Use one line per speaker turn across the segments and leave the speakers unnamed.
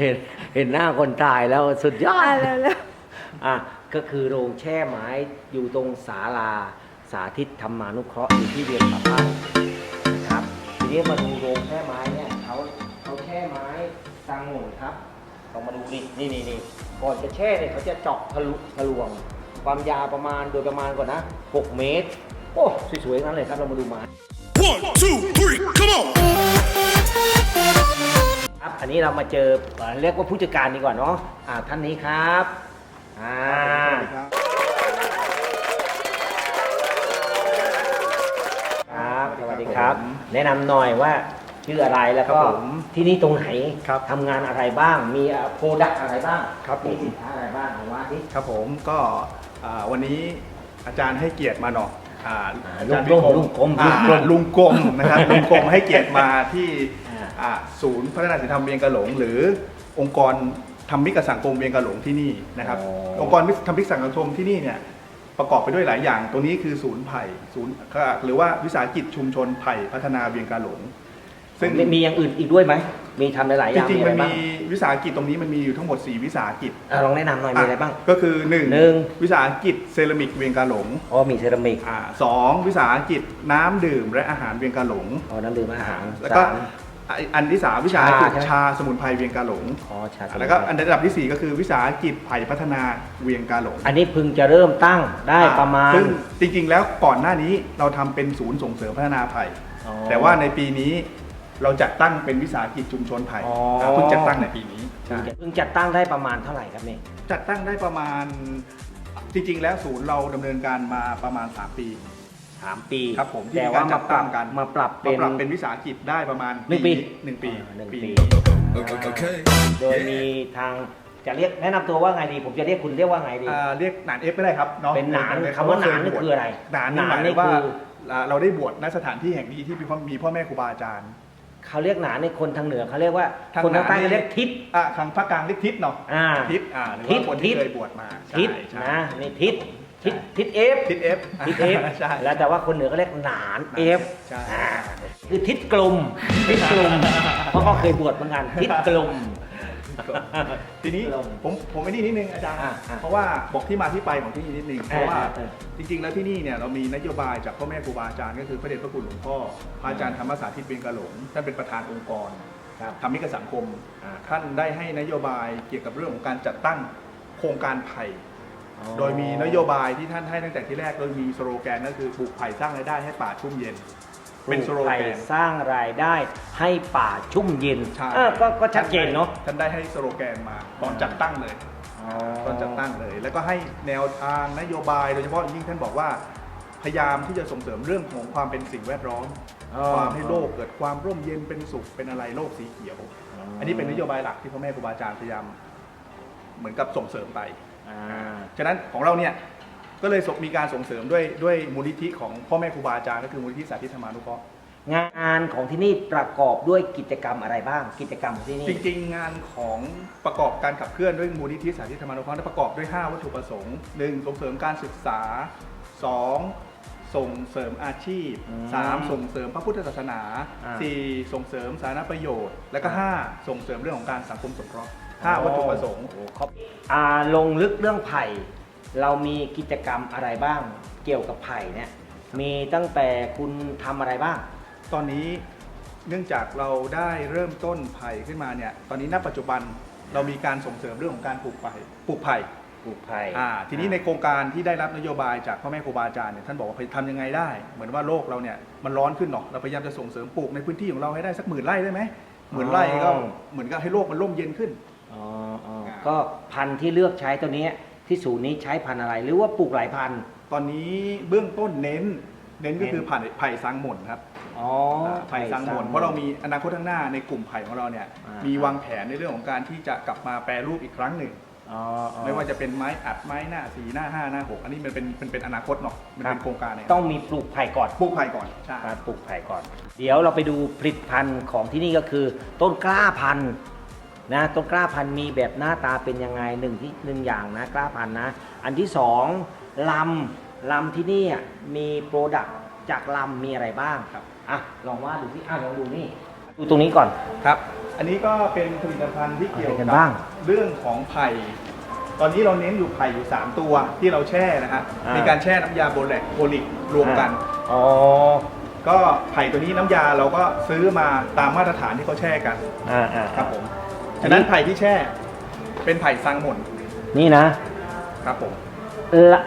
เห็นเห็นหน้าคนตายแล้วสุดยอด
อะเร็ว
อะก็คือโรงแช่ไม้อยู่ตรงศาลาสาธิตธรรมานุเคราะห์อยู่ที่เวียงป่าเป้านะครับ ทีนี้มาดูโรงแช่ไม้เนี่ยเขาเขาแช่ไม้ตังหนุนครับลองมาดูดินี่นี่นี่ก่อนจะแช่เนี่ยเขาจะเจาะทะลุทะลวง ความยาวประมาณโดยประมาณก่อนนะ 6 เมตร โอ้สวยๆทั้งนั้นเลยครับเรามาดูไม้
One, two, three, come on!
ครับอันนี้เรามาเจอเอ่อเรียกว่าผู้จัดการดีกว่าเนาะอ่าท่านนี้ครับอ่าครับสวัสดีครับแนะนำหน่อยว่าชื่ออะไรแล้วก็
ครับผม
ที่นี่ตรงไหน
ครับ
ทำงานอะไรบ้าง มีโปรดักอะไรบ้าง
ครับผม
มีสินค้าอะไรบ้างเอาว่าที่
ครับผมก็อ่าวันนี้อาจารย์ให้เกียรติมาหน่อยอ่า
อ่า
อาจารย์
ลุง
วิค
ลุงกรม
อ่า
ลุงกรม
ลุงกรมนะครับ ลุงกรมให้เกียรติมาที่
อ่า
อ่า ศูนย์พัฒนาศิลธรรมเวียงกะหลง หรือองค์กรทำมิกสังคมเวียงกะหลงที่นี่นะครับองค์กรทำมิกสังคมที่นี่เนี่ยประกอบไปด้วยหลายอย่างตัวนี้คือศูนย์ไผ่ศูนย์หรือว่าวิสาหกิจชุมชนไผ่พัฒนาเวียงกะหลง ซึ่ง
มีมีอย่างอื่นอีกด้วยไหม มีทำหลายๆอ
จ
ย่าง
ริง
มี
ๆ
อะ
มั
ไร
น
บ้าง
มีวิสาหกิจตรงนี้มันมีอยู่ทั้งหมด 4 วิสาหกิจ
อะลองแนะนำหน่อยมีอะไรบ้าง
ก็คือ1น
หนึ่ง
วิสาหกิจเซรามิกเวียงกาหลง
อ๋อมีเซรามิก
อ่าสองวิสาหกิจน้ำดื่มและอาหารเวียงกาหลง
อ๋อน้ำดื่มอาหาร
แล้วก็
สาม
อะอันที่สามวิสาหกิจ
ชาใช่ไหม
ชาสมุนไพรเวียงกาหลง
อ๋อชาสมุนไพร
แล้วก็อันระดับที่สี่ก็คือวิสาหกิจไผ่พัฒนาเวียงกาหลง
อันนี้เพึงจะเริ่มตั้งได้ประมาณ
ซึ่งจริงๆ แล้วก่อนหน้านี้เราทำเป็นศูนย์ส่งเสริมพัฒนาไผ่
อ๋อ
แต่ว่าในปีนี้เราจัดตั้งเป็นวิสาหกิจชุมชนไผ่
อ๋อ
อ่าเพิ่งจัดตั้งในปีนี้ใช่
เพิ่งจัดตั้งได้ประมาณเท่าไหร่ครับเนี่ย
จัดตั้งได้ประมาณจริง ๆ แล้วศูนย์เราดำเนินการมาประมาณ 3 ปี
สามปี
ครับผมที่
แต่
มี
ว่า
การจั
มา
ด
ปรั
ตั้
บ
งกัน
มาปรับ
มา
เป็น
ปรับเป็นวิสาหกิจได้ประมาณ
หนึ่งปี
หนึ่งปี
อ่าหนึ่ง
ปี
ปี
Okay.
โดยมีทางจะเรียกแนะนำตัวว่าไงดีผมจะเรียกคุณเรียกว่าไงดี
อ่าเรียกหนานเอฟก็ได้ครับเนาะ
เป็นหนาน
ค
คำว่าหนานนี่คืออะไร
หนานนี่
ห
ห
นาน
มาย
นี่
ถึงว่า
คือ
อ่าเราได้บวชณสถานที่แห่งนี้ที่มีพ่อมีพ่อแม่ครูบาอาจารย์
เขาเรียกหนานในคนทางเหนือเขาเรียกว่า
ทาง
คนทางใต้
หนานนี่
เขาเรียกทิศ
อ่าทางภาคกลางเรียกทิศเนาะ
อ่า
ทิศอ่าหรือ
ทิศ
ว่าคน
ทิ
ที่
ศ
เคยบวชมาใช่
ทิศ
ใช่
นะนี่ทิศ ทิศทิศเอฟ
ทิศเอฟ
ทิศเอฟ
ใช่
แล้วแต่ว่าคนเหนือเขาเรียกหนานเอฟ
ใช่
อ่าคือทิศกลมทิศกลมเพราะเขาเคยบวชเหมือนกันทิศกลม
ทีนี้
ลง
ผมผมไอ้นี่นิดนึงอาจารย์
อะอะ
เพราะว่าบอกที่มาที่ไปของที่นี่นิดนึง
เออ
เพราะว่า
เออ
จริง ๆ แล้วที่นี่เนี่ยเรามีนโยบายจากพ่อแม่ครูบาอาจารย์ก็คือพระเดชพระคุณหลวงพ่อพระอาจารย์ธรรมศาสตร์ทิศเบญกาหลงท่านเป็นประธานองค์กร
ครับ
ทำมิกสังคม
อ่า
ท่านได้ให้นโยบายเกี่ยวกับเรื่องของการจัดตั้งโครงการไผ่ โดยมีนโยบายที่ท่านให้ตั้งแต่ที่แรก โดยมีสโลแกนก็คือปลูกไผ่สร้างรายได้ให้ป่าชุ่มเย็น เป็นสโล
ไผ่
แกน
สร้างรายได้ให้ป่าชุ่มเย็น
ใช่
เออก็ก็ชัดเจนเนาะ
ท่านได้ให้สโลแกนมาตอนจัดตั้งเลยตอนจัดตั้งเลย แล้วก็ให้แนวทางนโยบายโดยเฉพาะอย่างยิ่งท่านบอกว่า พยายามที่จะส่งเสริมเรื่องของความเป็นสิ่งแวดล้อม
อ๋อ
ความให้โลกเกิดความร่มเย็นเป็นสุขเป็นอะไรโลกสีเขียว อันนี้เป็นนโยบายหลักที่พ่อแม่ครูบาอาจารย์พยายามเหมือนกับส่งเสริมไป
อ่า
ฉะนั้นของเราเนี่ยก็เลยมีการส่งเสริมด้วยด้วยมูลนิธิของพ่อแม่ครูบาอาจารย์ก็คือมูลนิธิสาธิตธรรมานุเคราะห์
งานของที่นี่ประกอบด้วยกิจกรรมอะไรบ้าง กิจกรรมของที่นี่
จริง ๆ งานของประกอบการขับเคลื่อนด้วยมูลนิธิสาธิตธรรมานุเคราะห์ประกอบด้วย 5 วัตถุประสงค์ 1. ส่งเสริมการศึกษา 2. ส่งเสริมอาชีพ
อืม
3. ส่งเสริมพระพุทธศาสนา
อ่า
4. ส่งเสริมสาธารณประโยชน์ และก็
อ่า
5. ส่งเสริมเรื่องของการสังคมสงเคราะห์ ห้าวัตถุประสงค์
โอ้ครับอ่าลงลึกเรื่องไผ่ เรามีกิจกรรมอะไรบ้าง เกี่ยวกับไผ่เนี่ย มีตั้งแต่คุณทำอะไรบ้าง
ตอนนี้เนื่องจากเราได้เริ่มต้นไผ่ขึ้นมาเนี่ย ตอนนี้ณปัจจุบันเรามีการส่งเสริมเรื่องของการปลูกไผ่ปลูกไผ่
ปลูกไผ่
อ่าทีนี้ในโครงการที่ได้รับนโยบายจากพ่อแม่ครูบาอาจารย์เนี่ยท่านบอกว่าทำยังไงได้ เหมือนว่าโลกเราเนี่ยมันร้อนขึ้นเนาะเราพยายามจะส่งเสริมปลูกในพื้นที่ของเราให้ได้สักหมื่นไร่ได้ไหมหมื่นไร่ก็เหมือนกับให้โลกมันร่มเย็นขึ้น
อ๋ออ๋อก็พันธุ์ที่เลือกใช้ตัวเนี้ยที่ศูนย์นี้ใช้พันธุ์อะไร หรือว่าปลูกหลายพันธุ์
ตอนนี้เบื้องต้นเน้น เน้นก็
เน้น
คือไผ่ไผ่สังหม่นครับ
อ๋อา
ไผ่สังหม่นเพราะเรามีอนาคตข้างหน้าในกลุ่มไผ่ของเราเนี่ย
อ่ามี
มีวางแผนในเรื่องของการที่จะกลับมาแปรรูปอีกครั้งหนึ่ง
อ๋ออ๋อ
ไม่ว่าจะเป็นไม้อัดไม้หน้าสีหน้าห้าหน้าหกอันนี้มันเป็นเป็นเป็นอนาคตเนาะมันเป็นโครงการเนี่ย
ต้องมีปลูกไผ่ก่อน
ปลูกไผ่ก่อนใช่
การปลูกไผ่ก่อน เดี๋ยวเราไปดูผลิตภัณฑ์ของที่นี่ก็คือ ต้นกล้าพันธุ์ นะต้นกล้าพันธุ์มีแบบหน้าตาเป็นยังไงหนึ่งที่หนึ่งอย่างนะกล้าพันธุ์นะ อันที่สองลำลำที่นี่อะมีโปรดักต์จากลำมีอะไรบ้าง
ครับ
อะลองว่าดูที่อะลองดูนี่ดูตรงนี้ก่อน
ครับ อันนี้ก็เป็นผลิตภัณฑ์ที่เกี่ยว
อะไรกั
กัน
บ้าง
เรื่องของไผ่ตอนนี้เราเน้นอยู่ไผ่อยู่ 3 ตัวที่เราแช่นะฮะ
อ่ามี
มีการแช่น้ำยาโบแลกโบลิกรวมกัน
อ๋อ
ก็ไผ่ตัวนี้น้ำยาเราก็ซื้อมาตามมาตรฐานที่เขาแช่กัน
อ่าอ่า
ครับผม ฉะนั้นไผ่ที่แช่ เป็นไผ่ซังหม่น
นี่นะ
ครับผม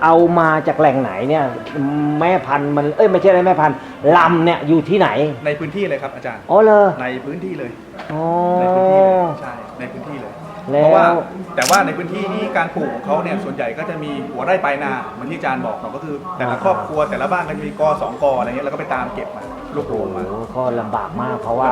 เอามาจากแหล่งไหนเนี่ย แม่พันธุ์มันเอ้ยไม่ใช่อะไรแม่พันธุ์ลำเนี่ยอยู่ที่ไหน
ในพื้นที่เลยครับอาจารย์
อ๋อเลย
ในพื้นที่เลย
อ๋อ
ในพื้นที่เลยใช่ในพื้นที่เลย
แล้ว
เพราะว่าแต่ว่าในพื้นที่นี้การปลูกของเขาเนี่ยส่วนใหญ่ก็จะมีหัวไร่ปลายนาเหมือนที่อาจารย์บอกเราก็คือแต่ละครอบครัวแต่ละบ้านก็จะมีกอสองกออะไรเงี้ยแล้วก็ไปตามเก็บมารวบรวมมา
โอ้โหก็ลำบากมาก เพราะว่า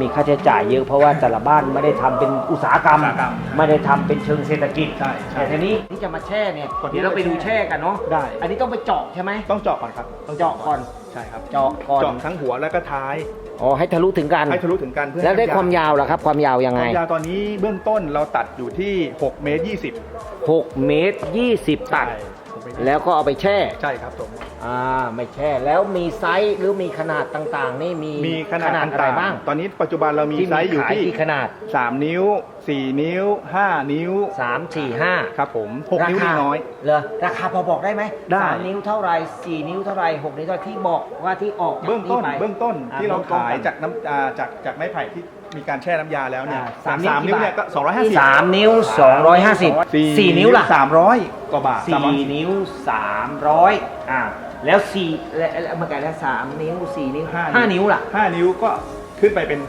มีค่าใช้จ่ายเยอะเพราะว่าแต่ละบ้านไม่ได้ทำเป็นอุตสาหกรรม
อุตสาหกรรม
ไม่ได้ทำเป็นเชิงเศรษฐกิจ
ใช่ใช่
แต่ทีนี้ที่จะมาแช่เนี่ย
ก่อนที่
เดี๋ยวเราไป
จะ
ดู
แช่
แช่กันเนาะ
ได้
อันนี้ต้องไปเจาะใช่ไหม
ต้องเจาะก่อนครับต้อง
เจาะก่อน
ใช่ครับ
เจาะก่อน
เจาะทั้งหัวแล้วก็ท้าย
อ๋อให้ทะลุถึงกัน
ให้ทะลุถึงกันเพื่อ
แล้วได้
ให้
ความยาวล่ะครับ ความยาวยัง
ค
ไง
วามยาวตอนนี้เบื้องต้นเราตัดอยู่ที่6เมตร20
6 เมตร 20 ตัด
ใช่ 6เมตร
แล้วก็เอาไปแช่
ใช่ครับผม
อ่าไม่แช่แล้วมีไซส์หรือมีขนาดต่างๆ นี่มี
มีขนาด
อะไร
ต่าง
บ้าง
ๆตอนนี้ปัจจุบันเรามี
ที่
ไซส์อยู่
ขาย
ที่
กี่ขนาด
3 นิ้ว 4 นิ้ว 5 นิ้ว
3 4 5
ครับผม6นิ้วนี่น้อย
เหรอราคาพอบอกได้ไหม
ได้
สามนิ้วเท่าไรสี่นิ้วเท่าไรหกนิ้วเท่าไรที่บอกว่าที่ออกจาก
เบื้องต้น
ไป
เบื้องต้น
อ่
ที่เรา
บื้องต้น
ขายจากน้ำอ่าจากจากไม้ไผ่ที่ มีการแช่น้ำยาแล้วเนี่ย
อ่า
สาม
สามนิ้ว
นิ้วเนี่ยก็250
สามนิ้วสองร้อยห้าสิบสี่นิ้วล่ะ
300กว่าบาท
สี่
300
นิ้วสามร้อยอ่าแล้วสี่แล้วแล้วเมื่อกี้แล้วสามนิ้วสี่นิ้ว
ห้า
ห้านิ้วล่ะ
5นิ้วก็ขึ้นไปเป็น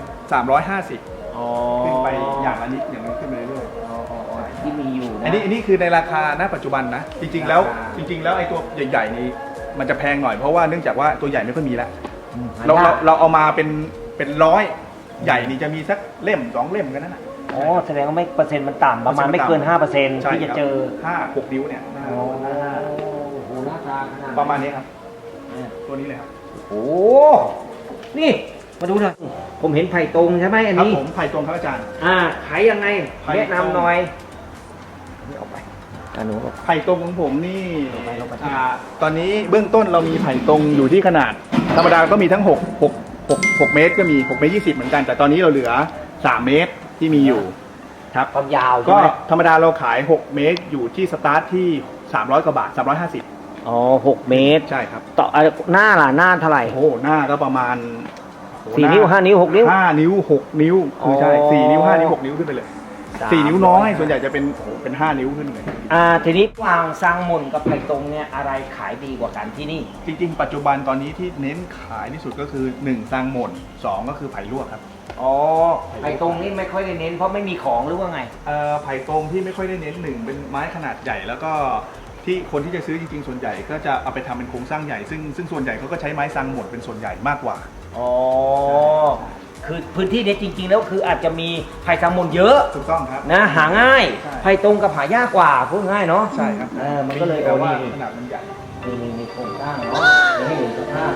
350
อ๋อ
ขึ้นไปอย่างละนิดอย่างนี้ขึ้นไปเรื่อย
อ๋ออ๋ออ๋อที่มีอยู่นะ
ๆอันนี้อันนี้คือในราคาณปัจจุบันนะ จริง ๆ แล้ว
ราคา
จริง ๆ แล้วไอ้ตัวใหญ่ๆนี้มันจะแพงหน่อยเพราะว่าเนื่องจากว่าตัวใหญ่ไม่ค่อยมีแล้ว
อืม
เรา
หาย
เรา
ก
เราเอามาเป็นเป็นร้อย ใหญ่นี่จะมีสักเล่มสองเล่มกันนั่นน่ะ
อ๋อแสดงว่าไม่เปอร์เซ็นต์มันต่ำประมาณไม่เกิน5%
ใช่
ที่จะเจอ
ห้าหกนิ้วเนี่ย
โอ้โหหน้าตาขนาด
ประมาณนี้ครับ
เนี่ย
ตัวนี้เลยครับ
โอ้นี่มาดูหน่อยผมเห็นไผ่ตรงใช่ไหมอัน
ครับ
นี้
ผมไผ่ตรงครับอาจารย์
อ่าขายยังไง
ไผ่
แนะ
ตรง
นำหน่อยนี่ออกไปอันนู้นออก
ไผ่ตรงของผมนี่
ลงไปลงไป
อ่าตอนนี้เบื้องต้นเรามีไผ่ตรงอยู่ที่ขนาด ธรรมดาก็มีทั้ง6 6 6 6 เมตรก็มี 6 เมตร 20 เหมือนกัน แต่ตอนนี้เราเหลือ 3 เมตรที่มีอยู่ครับ
ความยาว
ก็
ใช่ไหม
ธรรมดาเราขาย 6 เมตรอยู่ที่สตาร์ทที่ 300 กว่าบาท 350
อ๋อหกเมตร
ใช่ครับ
ต่ออะหน้าล่ะหน้าเท่าไหร่
โอ้โหหน้าก็ประมาณโอ้โสี่
นิ้วห้านิ้วหกนิ้ว
ห้านิ้วหกนิ้วคือใช่
อ๋อ
สี่นิ้วห้านิ้วหกนิ้วขึ้นไปเลย
สาม
สี่นิ้วน้อย
ร้อย
ส่วนใหญ่จะเป็นโอ้โหเป็นห้านิ้วขึ้นเลย
อ่าทีนี้วางสร้างมนกับไผ่ตรงเนี่ยอะไรขายดีกว่ากันที่นี่
จริงๆ ปัจจุบันตอนนี้ที่เน้นขายที่สุดก็คือ1ตังหม่นสองก็คือไผ่ลวกครับ
อ๋อไผ่ตรงนี่ไม่ค่อยได้เน้นเพราะไม่มีของหรือว่าไง
เอ่อไผ่ตรงที่ไม่ค่อยได้เน้นหนึ่งเป็นไม้ขนาดใหญ่แล้วก็ที่คนที่จะซื้อจริงๆ ส่วนใหญ่ก็จะเอาไปทำเป็นโครงสร้างใหญ่ซึ่งซึ่งส่วนใหญ่เขาก็ใช้ไม้ซังหมดเป็นส่วนใหญ่มากกว่า
อ๋อ คือพื้นที่เนี้ยจริง ๆ แล้วคืออาจจะมีไผ่สังมนเยอะ
ถูกต้องครับ
นะหาง่าย
ใช่
ไผ่ตรงกับหายากกว่าพูดง่ายเนาะ
ใช่ครับ
เออมันก็เลย
แต่ว่า
โอ้นี่
ขนาดมันใหญ่
นี่นี่มีโครงสร้างเนาะเดี๋ยวให้เห็นสภาพ